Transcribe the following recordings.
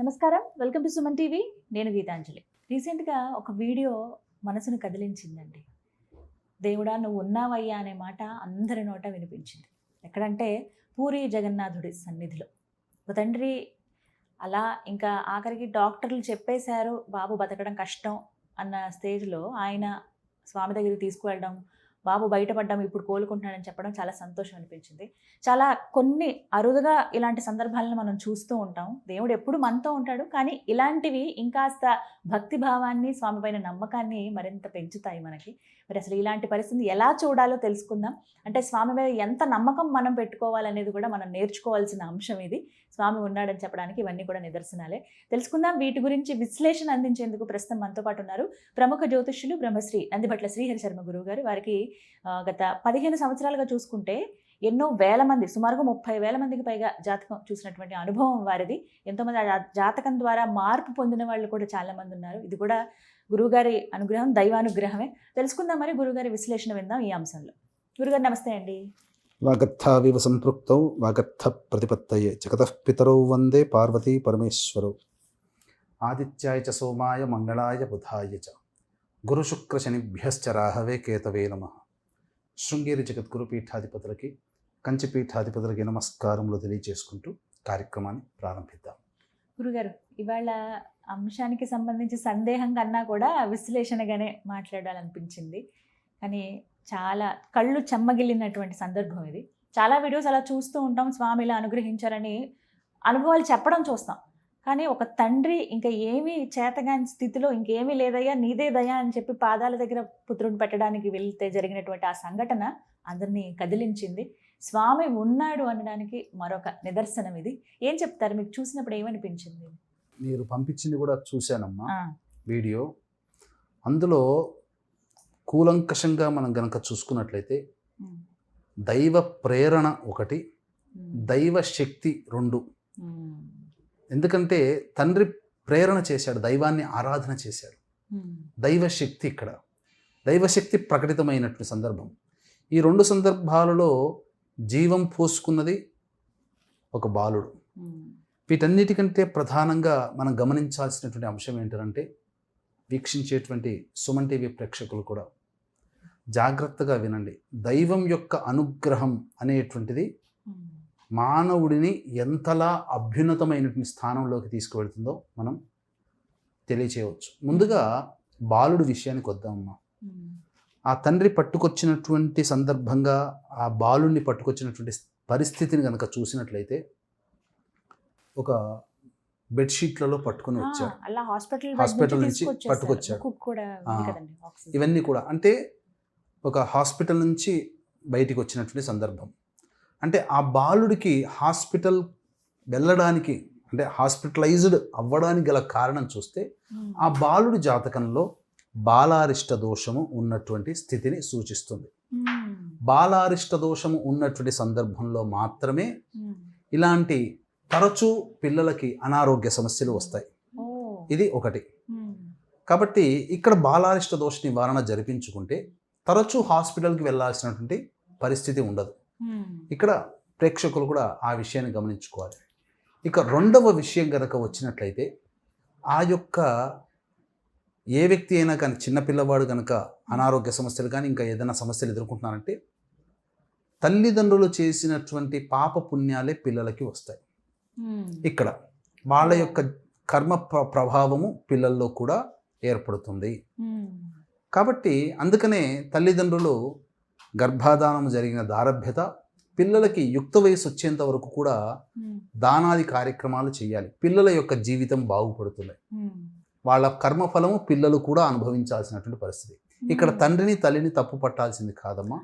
నమస్కారం. Welcome to Suman TV. నేను గీతాంజలి. రీసెంట్గా ఒక వీడియో మనసును కదిలించిందండి. దేవుడా నువ్వు ఉన్నావయ్యా అనే మాట అందరి నోట వినిపించింది. ఎక్కడంటే పూరి జగన్నాథుడి సన్నిధిలో. ఒక తండ్రి అలా ఇంకా ఆఖరికి డాక్టర్లు చెప్పేశారు బాబు బతకడం కష్టం అన్న స్టేజ్లో ఆయన స్వామి దగ్గరికి తీసుకువెళ్ళడం బాబు బయటపడ్డాము ఇప్పుడు కోలుకుంటున్నాడని చెప్పడం చాలా సంతోషం అనిపించింది. చాలా కొన్ని అరుదుగా ఇలాంటి సందర్భాలను మనం చూస్తూ ఉంటాం. దేవుడు ఎప్పుడు మనతో ఉంటాడు కానీ ఇలాంటివి ఇంకాస్త భక్తి భావాన్ని స్వామి పైన నమ్మకాన్ని మరింత పెంచుతాయి మనకి. మరి అసలు ఇలాంటి పరిస్థితిని ఎలా చూడాలో తెలుసుకుందాం. అంటే స్వామి మీద ఎంత నమ్మకం మనం పెట్టుకోవాలనేది కూడా మనం నేర్చుకోవాల్సిన అంశం ఇది. స్వామి ఉన్నాడని చెప్పడానికి ఇవన్నీ కూడా నిదర్శనాలే. తెలుసుకుందాం వీటి గురించి విశ్లేషణ అందించేందుకు ప్రస్తుతం మనతో పాటు ఉన్నారు ప్రముఖ జ్యోతిష్యులు బ్రహ్మశ్రీ నందిభట్ల శ్రీహరి శర్మ గురువు గారు వారికి గత పదిహేను సంవత్సరాలుగా చూసుకుంటే ఎన్నో వేల మంది సుమారుగా ముప్పై వేల మందికి పైగా జాతకం చూసినటువంటి అనుభవం వారిది. ఎంతోమంది ఆ జాతకం ద్వారా మార్పు పొందిన వాళ్ళు కూడా చాలామంది ఉన్నారు. ఇది కూడా గురువుగారి అనుగ్రహం దైవానుగ్రహమే. తెలుసుకుందాం మరి గురువుగారి విశ్లేషణ విందాం ఈ అంశంలో. గురుగారు నమస్తే అండి. వాగర్థావివ సంపృక్తౌ వాగర్థ ప్రతిపత్తయే. జగతః పితరౌ వందే పార్వతీ పరమేశ్వరౌ. ఆదిత్యాయ చ సోమాయ మంగళాయ బుధాయ చ. గురుశుక్రశనిభ్యశ్చ రాహవే కేతవే నమః. శృంగేరి జగద్గురు పీఠాధిపతులకి కంచి పీఠాధిపతులకి నమస్కారములు తెలియజేసుకుంటూ కార్యక్రమాన్ని ప్రారంభిద్దాం. గురుగారు ఇవాళ అంశానికి సంబంధించి సందేహం కన్నా కూడా విశ్లేషణగానే మాట్లాడాలనిపించింది. కానీ చాలా కళ్ళు చెమ్మగిల్లినటువంటి సందర్భం ఇది. చాలా వీడియోస్ అలా చూస్తూ ఉంటాం స్వామి ఇలా అనుగ్రహించారని అనుభవాలు చెప్పడం చూస్తాం. కానీ ఒక తండ్రి ఇంకా ఏమీ చేతగాని స్థితిలో ఇంకేమీ లేదయ్యా నీదే దయా అని చెప్పి పాదాల దగ్గర పుత్రుని పెట్టడానికి వెళ్తే జరిగినటువంటి ఆ సంఘటన అందరినీ కదిలించింది. స్వామి ఉన్నాడు అనడానికి మరొక నిదర్శనం ఇది. ఏం చెప్తారు? మీకు చూసినప్పుడు ఏమనిపించింది? మీరు పంపించింది కూడా చూశానమ్మా. వీడియో. అందులో కూలంకషంగా మనం గనక చూసుకున్నట్లయితే దైవ ప్రేరణ ఒకటి దైవ శక్తి రెండు. ఎందుకంటే తండ్రి ప్రేరణ చేశాడు దైవాన్ని ఆరాధన చేశాడు. దైవశక్తి ఇక్కడ. దైవశక్తి ప్రకటితమైనటువంటి సందర్భం. ఈ రెండు సందర్భాలలో జీవం పోసుకున్నది ఒక బాలుడు. వీటన్నిటికంటే ప్రధానంగా మనం గమనించాల్సినటువంటి అంశం ఏంటంటే వీక్షించేటువంటి సుమన్ టీవీ ప్రేక్షకులు కూడా జాగ్రత్తగా వినండి. దైవం యొక్క అనుగ్రహం అనేటువంటిది మానవుడిని ఎంతలా అభ్యున్నతమైనటువంటి స్థానంలోకి తీసుకువెళ్తుందో మనం తెలియచేయవచ్చు. ముందుగా బాలుడు విషయానికి వద్దామమ్మా ఆ తండ్రి పట్టుకొచ్చినటువంటి సందర్భంగా ఆ బాలుడిని పట్టుకొచ్చినటువంటి పరిస్థితిని కనుక చూసినట్లయితే ఒక బెడ్షీట్లలో పట్టుకొని అలా హాస్పిటల్ నుంచి పట్టుకొచ్చారు. ఇవన్నీ కూడా. అంటే ఒక హాస్పిటల్ నుంచి బయటికి వచ్చినటువంటి సందర్భం. అంటే ఆ బాలుడికి హాస్పిటల్ వెళ్ళడానికి అంటే హాస్పిటలైజ్డ్ అవ్వడానికి గల కారణం చూస్తే ఆ బాలుడి జాతకంలో బాలారిష్ట దోషము ఉన్నటువంటి స్థితిని సూచిస్తుంది. బాలారిష్ట దోషము ఉన్నటువంటి సందర్భంలో మాత్రమే ఇలాంటి తరచూ పిల్లలకి అనారోగ్య సమస్యలు వస్తాయి. ఇది ఒకటి. కాబట్టి ఇక్కడ బాలారిష్ట దోష నివారణ జరిపించుకుంటే తరచూ హాస్పిటల్కి వెళ్ళాల్సినటువంటి పరిస్థితి ఉండదు. ఇక్కడ ప్రేక్షకులు కూడా ఆ విషయాన్ని గమనించుకోవాలి. ఇక రెండవ విషయం కనుక వచ్చినట్లయితే ఆ యొక్క ఏ వ్యక్తి అయినా కానీ చిన్నపిల్లవాడు కనుక అనారోగ్య సమస్యలు కానీ ఇంకా ఏదైనా సమస్యలు ఎదుర్కొంటున్నారంటే తల్లిదండ్రులు చేసినటువంటి పాప పుణ్యాలే పిల్లలకి వస్తాయి. ఉమ్, ఇక్కడ వాళ్ళ యొక్క కర్మ ప్ర- ప్రభావము పిల్లల్లో కూడా ఏర్పడుతుంది. ఉమ్, కాబట్టి అందుకనే తల్లిదండ్రులు గర్భాధానం జరిగిన దారభ్యత పిల్లలకి యుక్త వయసు వచ్చేంత వరకు కూడా దానాది కార్యక్రమాలు చేయాలి. పిల్లల యొక్క జీవితం బాగుపడుతుంది. ఉమ్, వాళ్ళ కర్మఫలము పిల్లలు కూడా అనుభవించాల్సినటువంటి పరిస్థితి. ఇక్కడ తండ్రిని తల్లిని తప్పు పట్టాల్సింది కాదమ్మా.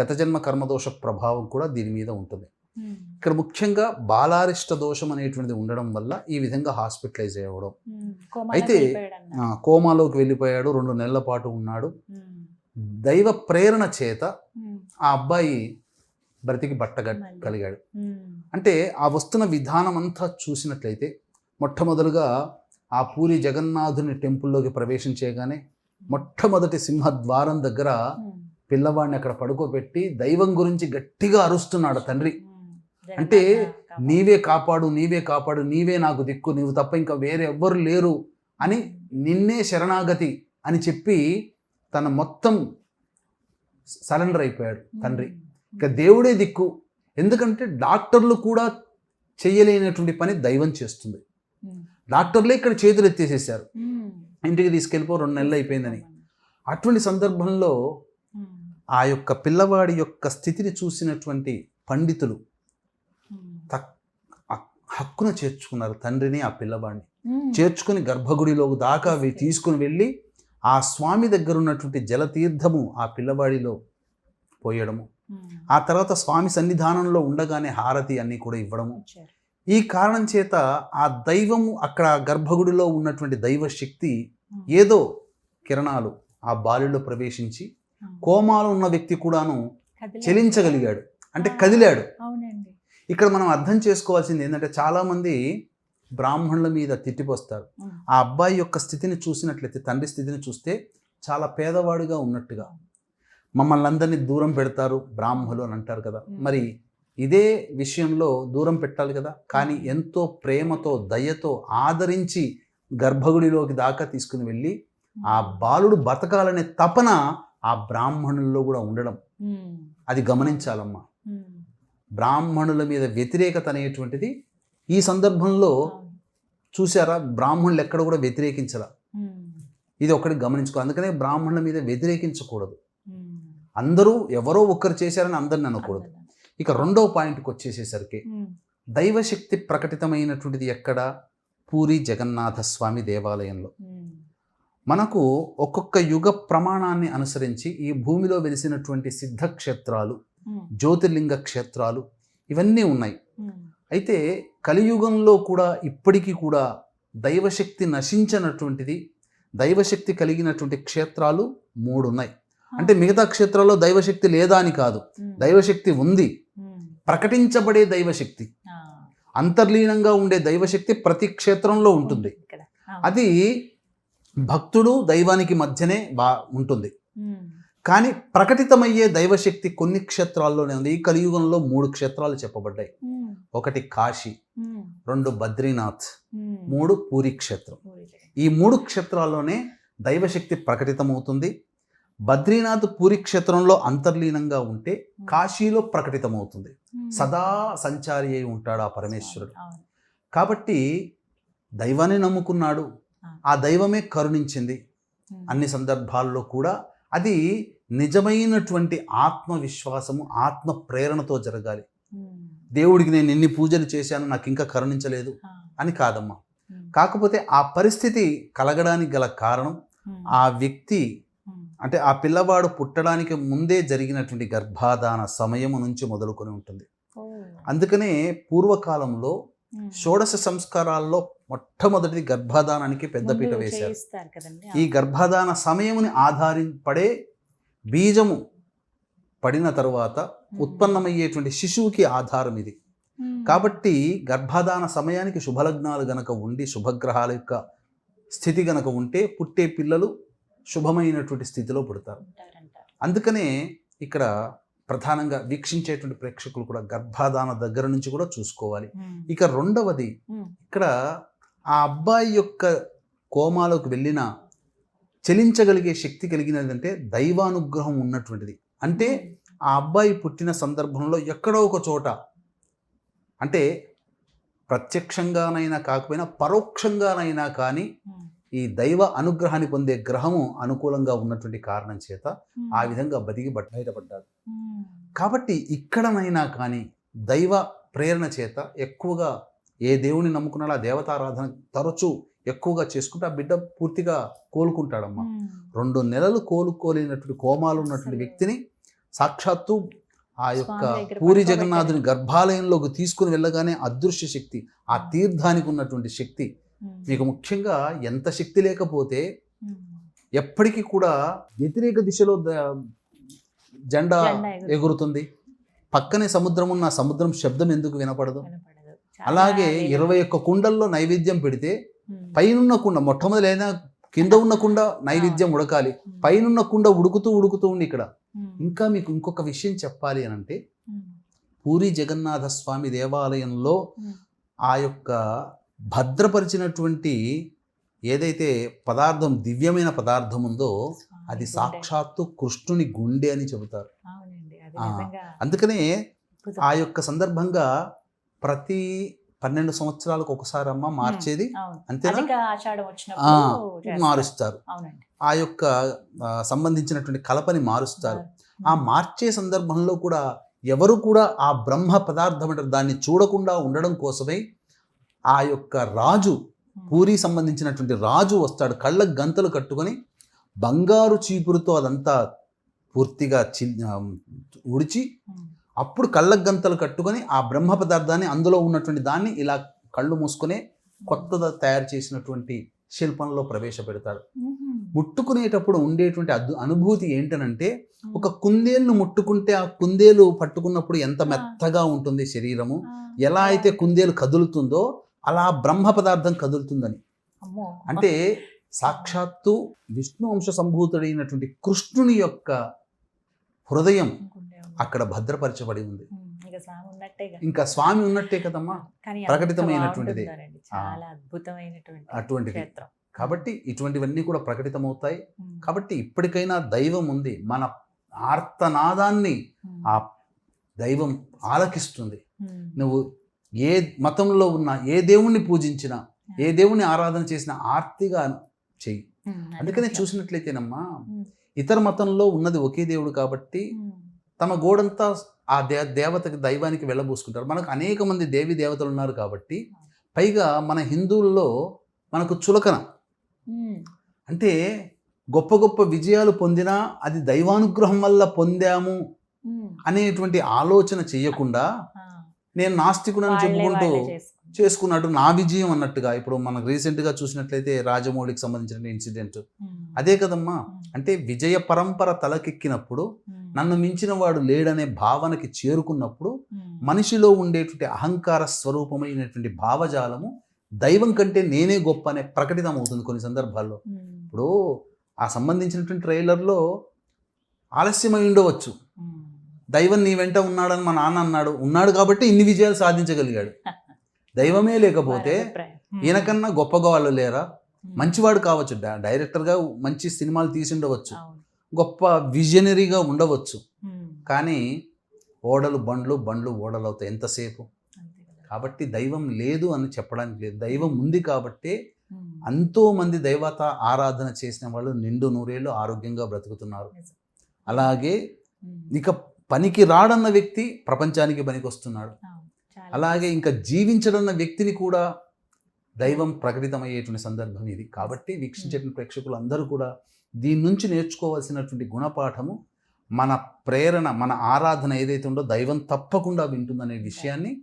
గత జన్మ కర్మదోష ప్రభావం కూడా దీని మీద ఉంటుంది. ఇక్కడ ముఖ్యంగా బాలారిష్ట దోషం అనేటువంటిది ఉండడం వల్ల ఈ విధంగా హాస్పిటలైజ్ అవ్వడం అయితే, కోమాలోకి వెళ్ళిపోయాడు రెండు నెలల పాటు ఉన్నాడు. దైవ ప్రేరణ చేత ఆ అబ్బాయి బ్రతికి. కలిగాడు. అంటే ఆ వస్తున్న విధానం అంతా చూసినట్లయితే మొట్టమొదలుగా ఆ పూరి జగన్నాథుని టెంపుల్లోకి ప్రవేశం చేయగానే మొట్టమొదటి సింహద్వారం దగ్గర పిల్లవాడిని అక్కడ పడుకోబెట్టి దైవం గురించి గట్టిగా అరుస్తున్నాడు తండ్రి. అంటే. నీవే కాపాడు నీవే కాపాడు నీవే నాకు దిక్కు నీవు తప్ప ఇంకా వేరే ఎవ్వరు లేరు అని నిన్నే శరణాగతి అని చెప్పి తన మొత్తం సరెండర్ అయిపోయాడు తండ్రి. ఇక దేవుడే దిక్కు. ఎందుకంటే డాక్టర్లు కూడా చేయలేనటువంటి పని దైవం చేస్తుంది. డాక్టర్లే ఇక్కడ చేతులు ఎత్తేసేసారు ఇంటికి తీసుకెళ్ళిపో రెండు నెలలు అయిపోయిందని. అటువంటి సందర్భంలో ఆ యొక్క పిల్లవాడి యొక్క స్థితిని చూసినటువంటి పండితులు హక్కున చేర్చుకున్నారు తండ్రిని ఆ పిల్లవాడిని. చేర్చుకుని గర్భగుడిలోకి దాకా తీసుకుని వెళ్ళి ఆ స్వామి దగ్గర ఉన్నటువంటి జలతీర్థము ఆ పిల్లవాడిలో పోయడము. ఆ తర్వాత స్వామి సన్నిధానంలో ఉండగానే హారతి అన్నీ కూడా ఇవ్వడము. ఈ కారణం చేత ఆ దైవము అక్కడ గర్భగుడిలో ఉన్నటువంటి దైవ శక్తి ఏదో కిరణాలు ఆ బాలులో ప్రవేశించి కోమాలో ఉన్న వ్యక్తి కూడాను చెలించగలిగాడు. అంటే కదిలాడు. ఇక్కడ మనం అర్థం చేసుకోవాల్సింది ఏంటంటే చాలామంది బ్రాహ్మణుల మీద తిట్టిపోస్తారు. ఆ అబ్బాయి యొక్క స్థితిని చూసినట్లయితే తండ్రి స్థితిని చూస్తే చాలా పేదవాడిగా ఉన్నట్టుగా మమ్మల్ని అందరినీ దూరం పెడతారు బ్రాహ్మలు అని అంటారు కదా. మరి ఇదే విషయంలో దూరం పెట్టాలి కదా కానీ ఎంతో ప్రేమతో దయతో ఆదరించి గర్భగుడిలోకి దాకా తీసుకుని వెళ్ళి ఆ బాలుడు బతకాలనే తపన ఆ బ్రాహ్మణుల్లో కూడా ఉండడం. అది గమనించాలమ్మా. బ్రాహ్మణుల మీద వ్యతిరేకత అనేటువంటిది ఈ సందర్భంలో. చూసారా బ్రాహ్మణులు ఎక్కడ కూడా వ్యతిరేకించరా. ఇది ఒకటి గమనించుకో అందుకనే బ్రాహ్మణుల మీద వ్యతిరేకించకూడదు. అందరూ ఎవరో ఒక్కరు చేశారని అందరిని అనకూడదు ఇక రెండవ పాయింట్కి వచ్చేసేసరికి. దైవశక్తి ప్రకటితమైనటువంటిది ఎక్కడ పూరి జగన్నాథ స్వామి దేవాలయంలో. మనకు ఒక్కొక్క యుగ ప్రమాణాన్ని అనుసరించి ఈ భూమిలో వెలిసినటువంటి సిద్ధక్షేత్రాలు ఉమ్. జ్యోతిర్లింగ క్షేత్రాలు ఇవన్నీ ఉన్నాయి. అయితే కలియుగంలో కూడా ఇప్పటికీ కూడా దైవశక్తి నశించినటువంటిది దైవశక్తి కలిగినటువంటి క్షేత్రాలు మూడు ఉన్నాయి అంటే మిగతా క్షేత్రాల్లో దైవశక్తి లేదా అని కాదు. దైవశక్తి ఉంది. ప్రకటించబడే దైవశక్తి. అంతర్లీనంగా ఉండే దైవశక్తి ప్రతి క్షేత్రంలో ఉంటుంది. అది భక్తుడు దైవానికి మధ్యనే బా ఉంటుంది. కానీ ప్రకటితమయ్యే దైవశక్తి కొన్ని క్షేత్రాల్లోనే ఉంది ఈ కలియుగంలో మూడు క్షేత్రాలు చెప్పబడ్డాయి ఉమ్. ఒకటి కాశీ ఉమ్. రెండు బద్రీనాథ్ ఉమ్. మూడు పూరి క్షేత్రం. ఈ మూడు క్షేత్రాల్లోనే దైవశక్తి ప్రకటితమవుతుంది బద్రీనాథ్ పూరి క్షేత్రంలో అంతర్లీనంగా ఉంటే. కాశీలో ప్రకటితమవుతుంది. సదా సంచారి అయి ఉంటాడు ఆ పరమేశ్వరుడు. కాబట్టి దైవాన్ని నమ్ముకున్నాడు ఆ. దైవమే కరుణించింది. అన్ని సందర్భాల్లో కూడా అది నిజమైనటువంటి ఆత్మవిశ్వాసము ఆత్మ ప్రేరణతో జరగాలి ఉమ్. దేవుడికి నేను ఎన్ని పూజలు చేశాను నాకు ఇంకా కరుణించలేదు. అని కాదమ్మా ఉమ్. కాకపోతే ఆ పరిస్థితి కలగడానికి గల కారణం ఉమ్. ఆ వ్యక్తి. అంటే ఆ పిల్లవాడు పుట్టడానికి ముందే జరిగినటువంటి గర్భాధాన సమయము నుంచి మొదలుకొని ఉంటుంది ఓ. అందుకనే పూర్వకాలంలో. షోడశ సంస్కారాల్లో మొట్టమొదటి గర్భాధానానికి పెద్దపీట వేశారు. ఈ గర్భాధాన సమయముని ఆధారపడే బీజము పడిన తరువాత ఉత్పన్నమయ్యేటువంటి శిశువుకి ఆధారం ఇది. కాబట్టి గర్భాధాన సమయానికి శుభలగ్నాలు గనక ఉండి శుభగ్రహాల యొక్క స్థితి గనక ఉంటే పుట్టే పిల్లలు శుభమైనటువంటి స్థితిలో పుడతారు. అందుకనే ఇక్కడ ప్రధానంగా వీక్షించేటువంటి ప్రేక్షకులు కూడా గర్భాధాన దగ్గర నుంచి కూడా చూసుకోవాలి. ఇక రెండవది. ఇక్కడ ఆ అబ్బాయి యొక్క కోమాలోకి వెళ్ళిన చెలించగలిగే శక్తి కలిగినదంటే దైవానుగ్రహం ఉన్నటువంటిది అంటే ఆ అబ్బాయి పుట్టిన సందర్భంలో ఎక్కడో ఒక చోట అంటే ప్రత్యక్షంగానైనా కాకపోయినా పరోక్షంగానైనా కానీ. ఈ దైవ అనుగ్రహాన్ని పొందే గ్రహము అనుకూలంగా ఉన్నటువంటి కారణం చేత. ఆ విధంగా బతికి బయటపడ్డాడు ఉమ్. కాబట్టి ఇక్కడనైనా కానీ దైవ ప్రేరణ చేత ఎక్కువగా ఏ దేవుని నమ్ముకున్నాడో ఆ దేవతారాధన తరచూ ఎక్కువగా చేసుకుంటే ఆ బిడ్డ పూర్తిగా కోలుకుంటాడమ్మా. రెండు నెలలు కోలుకోలేనటువంటి కోమాలు ఉన్నటువంటి. వ్యక్తిని సాక్షాత్తు ఆ యొక్క పూరి. జగన్నాథుని గర్భాలయంలోకి తీసుకుని వెళ్ళగానే అదృశ్య శక్తి ఆ తీర్థానికి ఉన్నటువంటి శక్తి. మీకు ముఖ్యంగా ఎంత శక్తి లేకపోతే. ఎప్పటికీ కూడా వ్యతిరేక దిశలో జెండా ఎగురుతుంది. పక్కనే సముద్రం ఉన్న సముద్రం శబ్దం ఎందుకు వినపడదు అలాగే. ఇరవై ఒక్క కుండల్లో నైవేద్యం పెడితే. పైనున్న కుండ మొట్టమొదలైనా కింద ఉన్న కుండ నైవేద్యం ఉడకాలి. పైనున్న కుండ ఉడుకుతూ ఉడుకుతూ ఉంది ఇక్కడ. ఇంకా మీకు ఇంకొక విషయం చెప్పాలి అని అంటే. పూరి జగన్నాథ స్వామి దేవాలయంలో. ఆ యొక్క భద్రపరిచినటువంటి ఏదైతే పదార్థం దివ్యమైన పదార్థం ఉందో అది. సాక్షాత్తు కృష్ణుని గుండె అని చెబుతారు. అందుకనే. ఆ యొక్క సందర్భంగా ప్రతి పన్నెండు సంవత్సరాలకు ఒకసారి అమ్మ మార్చేది. అంతేనా. మారుస్తారు. ఆ యొక్క సంబంధించినటువంటి కలపని మారుస్తారు. ఆ మార్చే సందర్భంలో కూడా ఎవరు కూడా ఆ బ్రహ్మ పదార్థం అంటారు దాన్ని చూడకుండా ఉండడం కోసమై ఆ యొక్క రాజు పూరి సంబంధించినటువంటి రాజు వస్తాడు కళ్ళకు గంతలు కట్టుకొని బంగారు చీపురుతో అదంతా పూర్తిగా చి ఉడిచి. అప్పుడు కళ్ళకు గంతలు కట్టుకొని ఆ బ్రహ్మ పదార్థాన్ని అందులో ఉన్నటువంటి దాన్ని ఇలా కళ్ళు మూసుకునే కొత్తగా తయారు చేసినటువంటి శిల్పంలో ప్రవేశపెడతాడు. ముట్టుకునేటప్పుడు ఉండేటువంటి అద్దు అనుభూతి ఏంటనంటే. ఒక కుందేలును ముట్టుకుంటే ఆ కుందేలు పట్టుకున్నప్పుడు ఎంత మెత్తగా ఉంటుంది శరీరము ఎలా అయితే కుందేలు కదులుతుందో అలా బ్రహ్మ పదార్థం కదులుతుందని అంటే సాక్షాత్తు విష్ణు అంశ సంభూతుడైనటువంటి కృష్ణుని యొక్క హృదయం. అక్కడ భద్రపరచబడి ఉంది. ఇక స్వామి ఉన్నట్టే కదమ్మా ప్రకటితమైనటువంటిది. చాలా అద్భుతమైనటువంటి అటువంటిది కాబట్టి ఇటువంటివన్నీ కూడా ప్రకటితమవుతాయి. కాబట్టి ఇప్పటికైనా దైవం ఉంది మన ఆర్తనాదాన్ని. ఆ దైవం ఆలకిస్తుంది. నువ్వు ఏ మతంలో ఉన్నా ఏ దేవుణ్ణి పూజించినా ఏ దేవుణ్ణి ఆరాధన చేసినా ఆర్తిగా చెయ్యి. అది అందుకనే. చూసినట్లయితేనమ్మా ఉమ్. ఇతర మతంలో ఉన్నది ఒకే దేవుడు కాబట్టి ఉమ్. తమ గోడంతా ఆ దే దేవతకి దైవానికి వెళ్ళబోసుకుంటారు మనకు అనేక మంది దేవి దేవతలు ఉన్నారు కాబట్టి పైగా మన హిందువుల్లో మనకు చులకన. అంటే గొప్ప గొప్ప విజయాలు పొందినా అది దైవానుగ్రహం వల్ల పొందాము. అనేటువంటి ఆలోచన చేయకుండా ఆ. నేను నాస్తికుడని వాళ్ళే చెప్పుకుంటూ. చేసుకున్నట్టు నా విజయం అన్నట్టుగా ఇప్పుడు మనకు రీసెంట్గా చూసినట్లయితే రాజమౌళికి సంబంధించిన ఇన్సిడెంట్. అదే కదమ్మా. అంటే విజయ పరంపర తలకెక్కినప్పుడు. నన్ను మించిన వాడు లేడనే భావనకి చేరుకున్నప్పుడు. మనిషిలో ఉండేటువంటి అహంకార స్వరూపమైనటువంటి భావజాలము దైవం కంటే నేనే గొప్ప అనే ప్రకటితం అవుతుంది కొన్ని సందర్భాల్లో. ఇప్పుడు ఆ సంబంధించినటువంటి ట్రైలర్లో ఆలస్యమై ఉండవచ్చు. దైవం నీ వెంట ఉన్నాడని మా నాన్న అన్నాడు ఉన్నాడు కాబట్టి ఇన్ని విజయాలు సాధించగలిగాడు దైవమే లేకపోతే. ఈయనకన్నా గొప్పగా వాళ్ళు లేరా. మంచివాడు కావచ్చు డైరెక్టర్గా మంచి సినిమాలు తీసి ఉండవచ్చు. గొప్ప విజనరీగా ఉండవచ్చు. కానీ ఓడలు బండ్లు బండ్లు ఓడలు అవుతాయి ఎంతసేపు. కాబట్టి దైవం లేదు అని చెప్పడానికి లేదు దైవం ఉంది కాబట్టి మంది దైవత ఆరాధన చేసిన వాళ్ళు నిండు నూరేళ్ళు ఆరోగ్యంగా బ్రతుకుతున్నారు. అలాగే. ఇక పనికి రాడన్న వ్యక్తి ప్రపంచానికి పనికి వస్తున్నాడు అలాగే ఇంకా జీవించడన్న వ్యక్తిని కూడా దైవం ప్రకటితమయ్యేటువంటి సందర్భం ఇది. కాబట్టి వీక్షించేటువంటి ప్రేక్షకులు అందరూ కూడా దీని నుంచి నేర్చుకోవాల్సినటువంటి గుణపాఠము మన ప్రేరణ మన ఆరాధన ఏదైతే ఉందో దైవం తప్పకుండా వింటుందనే విషయాన్ని.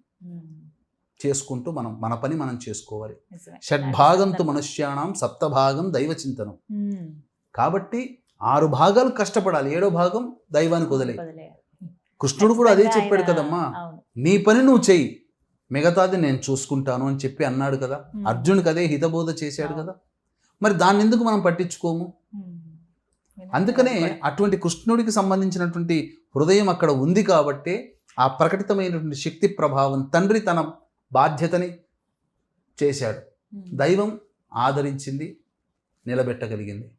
చేసుకుంటూ మనం మన పని మనం చేసుకోవాలి. షడ్భాగంతు మనుష్యాణం సప్తభాగం దైవ చింతనం. కాబట్టి ఆరు భాగాలు కష్టపడాలి. ఏడో భాగం దైవానికి వదిలే. కృష్ణుడు కూడా అదే చెప్పాడు కదమ్మా. నీ పని నువ్వు చెయ్యి మిగతాది నేను చూసుకుంటాను అని చెప్పి అన్నాడు కదా. అర్జునుడికి అదే హితబోధ చేశాడు. కదా మరి దాన్ని ఎందుకు మనం పట్టించుకోము. అందుకనే. అటువంటి కృష్ణుడికి సంబంధించినటువంటి హృదయం అక్కడ ఉంది కాబట్టి ఆ ప్రకటితమైనటువంటి శక్తి ప్రభావం తండ్రి తన బాధ్యతని చేశాడు. దైవం ఆదరించింది నిలబెట్టగలిగింది.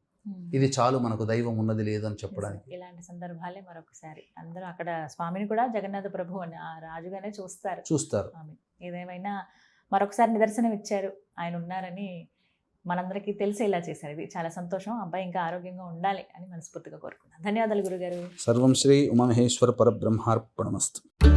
ఇది చాలు మనకు దైవం ఉన్నది లేదు అని చెప్పడానికి. ఇలాంటి సందర్భాలే మరొకసారి. అందరూ అక్కడ స్వామిని కూడా జగన్నాథ ప్రభు అని ఆ రాజుగానే చూస్తారు. చూస్తారు. ఏదేమైనా మరొకసారి నిదర్శనం ఇచ్చారు. ఆయన ఉన్నారని మనందరికీ తెలిసేలా చేశారు. ఇది చాలా సంతోషం. అబ్బాయి ఇంకా ఆరోగ్యంగా ఉండాలి అని మనస్ఫూర్తిగా కోరుకున్నాను ధన్యవాదాలు గురుగారు. సర్వం శ్రీ ఉమామహేశ్వర పరబ్రహ్మార్పణమస్తు.